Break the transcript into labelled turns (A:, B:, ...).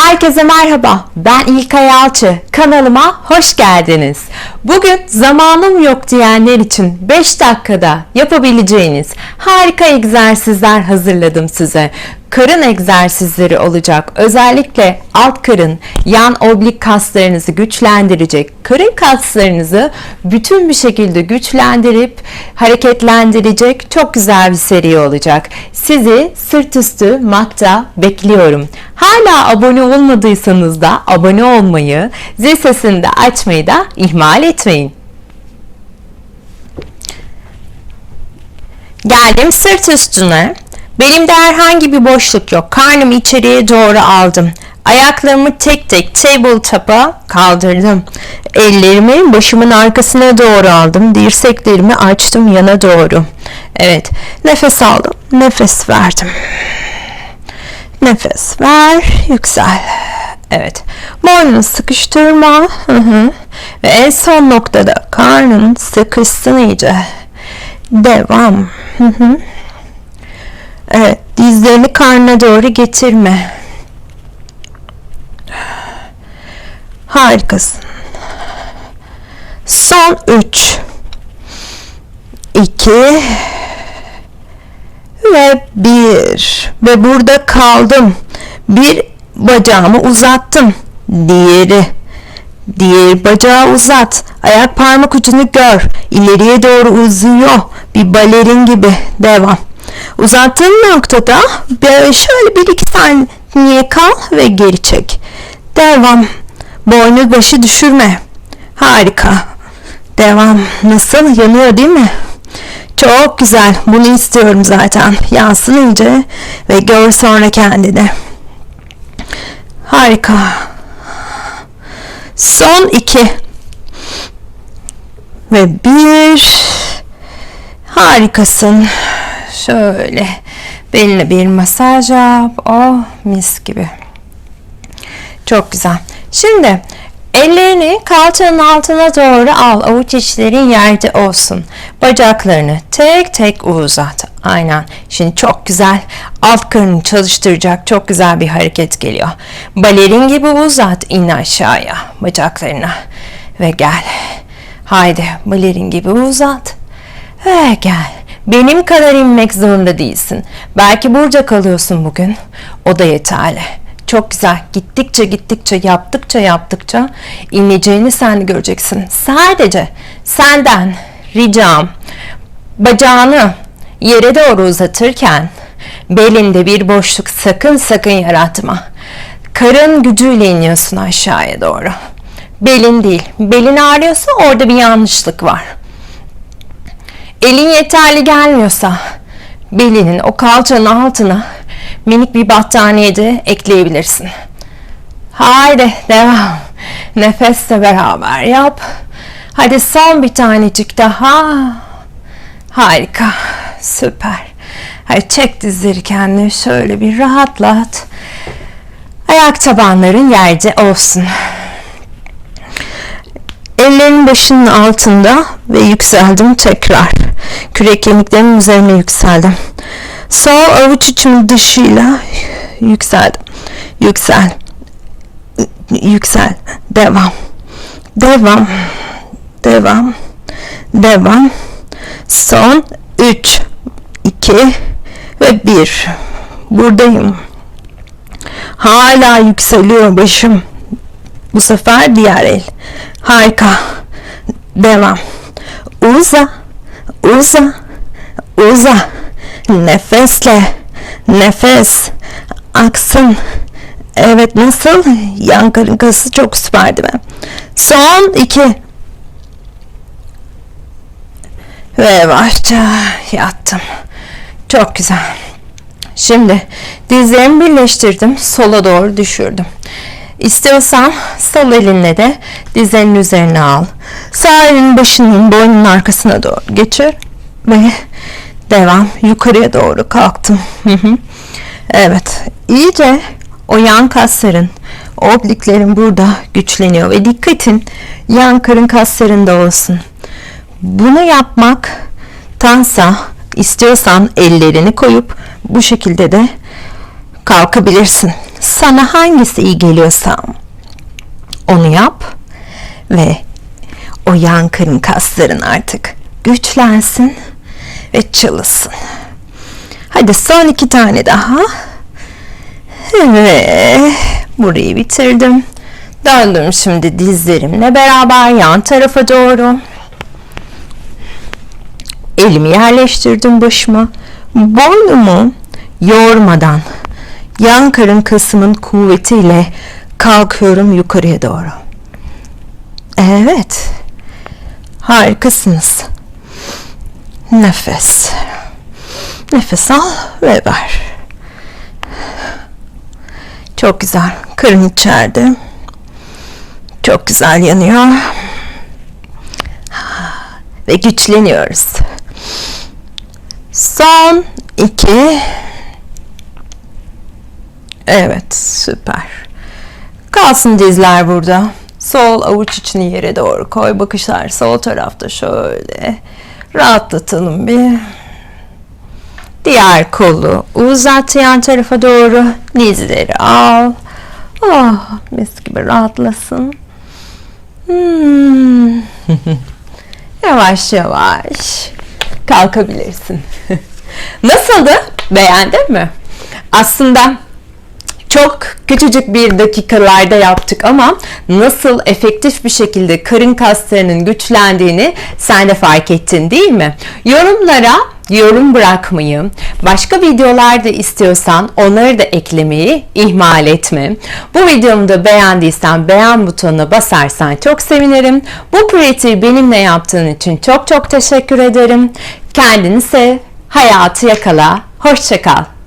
A: Herkese merhaba. Ben İlkay Alçı. Kanalıma hoş geldiniz. Bugün zamanım yok diyenler için 5 dakikada yapabileceğiniz harika egzersizler hazırladım size. Karın egzersizleri olacak. Özellikle alt karın, yan oblik kaslarınızı güçlendirecek. Karın kaslarınızı bütün bir şekilde güçlendirip hareketlendirecek çok güzel bir seri olacak. Sizi sırt üstü matta bekliyorum. Hala abone olmadıysanız da abone olmayı, zil sesini de açmayı da ihmal etmeyin. Geldim sırt üstüne. Belimde herhangi bir boşluk yok. Karnımı içeriye doğru aldım. Ayaklarımı tek tek tabletop'a kaldırdım. Ellerimi başımın arkasına doğru aldım. Dirseklerimi açtım yana doğru. Evet. Nefes aldım. Nefes verdim. Nefes ver. Yüksel. Evet. Boynunu sıkıştırma. Hı hı. Ve en son noktada karnın sıkışsın iyice. Devam. Hı hı. Evet, dizlerini karnına doğru getirme. Harikasın. Son 3 2 ve 1 ve burada kaldım. Bir bacağımı uzattım. Diğeri Diğer bacağı uzat. Ayak parmak ucunu gör. İleriye doğru uzuyor. Bir balerin gibi. Devam. Uzattığın noktada şöyle bir iki saniye kal ve geri çek. Devam. Boynu başı düşürme. Harika. Devam. Nasıl? Yanıyor değil mi? Çok güzel. Bunu istiyorum zaten. Yansın iyice ve gör sonra kendini. Harika. Son iki. Ve bir. Harikasın. Şöyle beline bir masaj yap. Oh mis gibi. Çok güzel. Şimdi ellerini kalçanın altına doğru al. Avuç içlerin yerde olsun. Bacaklarını tek tek uzat. Aynen. Şimdi çok güzel alt karnını çalıştıracak çok güzel bir hareket geliyor. Balerin gibi uzat. in aşağıya bacaklarına. Ve gel. Haydi balerin gibi uzat. Ve gel. Benim kadar inmek zorunda değilsin. Belki burada kalıyorsun bugün. O da yeterli. Çok güzel. Gittikçe gittikçe yaptıkça yaptıkça ineceğini sen de göreceksin. Sadece senden ricam bacağını yere doğru uzatırken belinde bir boşluk sakın sakın yaratma. Karın gücüyle iniyorsun aşağıya doğru. Belin değil. Belin ağrıyorsa orada bir yanlışlık var. Elin yeterli gelmiyorsa belinin o kalçanın altına minik bir battaniye de ekleyebilirsin. Haydi devam. Nefesle beraber yap. Hadi son bir tanecik daha. Harika. Süper. Hadi çek dizleri kendini şöyle bir rahatlat. Ayak tabanların yerde olsun. Ellerin başının altında ve yükseldim tekrar. Kürek kemiklerimin üzerine yükseldim. Sol avuç içimin dışıyla yükseldim. Yüksel. Yüksel. Devam. Devam. Devam. Devam. Son 3 2 ve 1. Buradayım. Hala yükseliyor başım. Bu sefer diğer el. Harika. Devam. Uza. Uza. Uza. Nefesle. Nefes. Aksın. Evet nasıl? Yan karın kası çok süper değil mi? Son iki. Ve yavaşça yattım. Çok güzel. Şimdi dizlerimi birleştirdim. Sola doğru düşürdüm. İstiyorsan sol elinle de dizlerinin üzerine al. Sağ elin başının boynunun arkasına doğru geçir. Ve devam. Yukarıya doğru kalktım. evet. İyice o yan kasların, obliklerin burada güçleniyor. Ve dikkatin yan karın kaslarında olsun. Bunu yapmak tansa istiyorsan ellerini koyup bu şekilde de kalkabilirsin. Sana hangisi iyi geliyorsa onu yap ve o yan karın kasların artık güçlensin ve çalışsın. Hadi son iki tane daha. Ve burayı bitirdim. Döndüm şimdi dizlerimle beraber yan tarafa doğru. Elimi yerleştirdim başıma. Boynumu yormadan yan karın kasımın kuvvetiyle kalkıyorum yukarıya doğru. Evet. Harikasınız. Nefes. Nefes al ve ver. Çok güzel. Karın içeride. Çok güzel yanıyor. Ve güçleniyoruz. Son iki. Evet, süper. Kalsın dizler burada. Sol avuç içini yere doğru koy. Bakışlar sol tarafta şöyle. Rahatlatalım bir. Diğer kolu uzat yan tarafa doğru. Dizleri al. Oh, mis gibi rahatlasın. Hmm. yavaş yavaş kalkabilirsin. Nasıldı? Beğendin mi? Aslında çok küçücük bir dakikalarda yaptık ama nasıl efektif bir şekilde karın kaslarının güçlendiğini sen de fark ettin değil mi? Yorumlara yorum bırakmayı, başka videolar da istiyorsan onları da eklemeyi ihmal etme. Bu videomu da beğendiysen beğen butonuna basarsan çok sevinirim. Bu pratiği benimle yaptığın için çok çok teşekkür ederim. Kendini sev, hayatı yakala, hoşçakal.